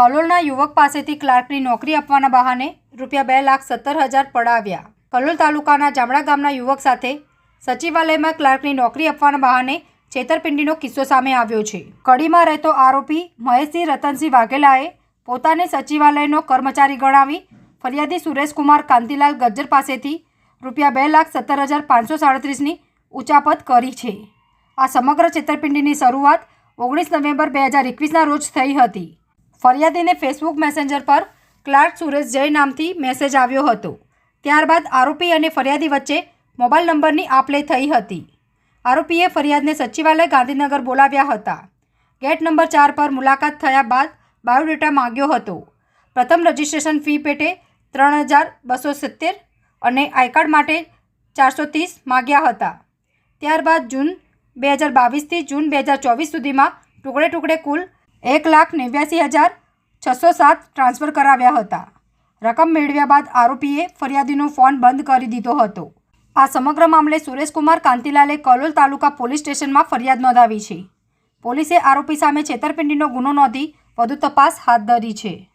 કલોલના યુવક પાસેથી ક્લાર્કની નોકરી આપવાના બહાને રૂપિયા બે લાખ સત્તર હજાર પડાવ્યા. કલોલ તાલુકાના જામડા ગામના યુવક સાથે સચિવાલયમાં ક્લાર્કની નોકરી આપવાના બહાને છેતરપિંડીનો કિસ્સો સામે આવ્યો છે. કડીમાં રહેતો આરોપી મહેશસિંહ રતનસિંહ વાઘેલાએ પોતાને સચિવાલયનો કર્મચારી ગણાવી ફરિયાદી સુરેશકુમાર કાંતિલાલ ગજ્જર પાસેથી રૂપિયા બે લાખ સત્તર હજાર પાંચસો સાડત્રીસની ઉચાપત કરી છે. આ સમગ્ર છેતરપિંડીની શરૂઆત ઓગણીસ નવેમ્બર બે હજાર એકવીસના રોજ થઈ હતી. ફરિયાદીને ફેસબુક મેસેન્જર પર ક્લાર્ક સુરેશ જય નામથી મેસેજ આવ્યો હતો. ત્યારબાદ આરોપી અને ફરિયાદી વચ્ચે મોબાઈલ નંબરની આપ લે થઈ હતી. આરોપીએ ફરિયાદને સચિવાલય ગાંધીનગર બોલાવ્યા હતા. ગેટ નંબર ચાર પર મુલાકાત થયા બાદ બાયોડેટા માંગ્યો હતો. પ્રથમ રજિસ્ટ્રેશન ફી પેટે ત્રણ હજાર બસો સિત્તેર અને આયકાર્ડ માટે ચારસો ત્રીસ માગ્યા હતા. ત્યારબાદ જૂન બે હજાર બાવીસથી જૂન બે હજાર ચોવીસ સુધીમાં ટુકડે ટુકડે કુલ એક લાખ નેવ્યાસી હજાર છસો સાત ટ્રાન્સફર કરાવ્યા હતા. રકમ મેળવ્યા બાદ આરોપીએ ફરિયાદીનો ફોન બંધ કરી દીધો હતો. આ સમગ્ર મામલે સુરેશકુમાર કાંતિલાલે કલોલ તાલુકા પોલીસ સ્ટેશનમાં ફરિયાદ નોંધાવી છે. પોલીસે આરોપી સામે છેતરપિંડીનો ગુનો નોંધી વધુ તપાસ હાથ ધરી છે.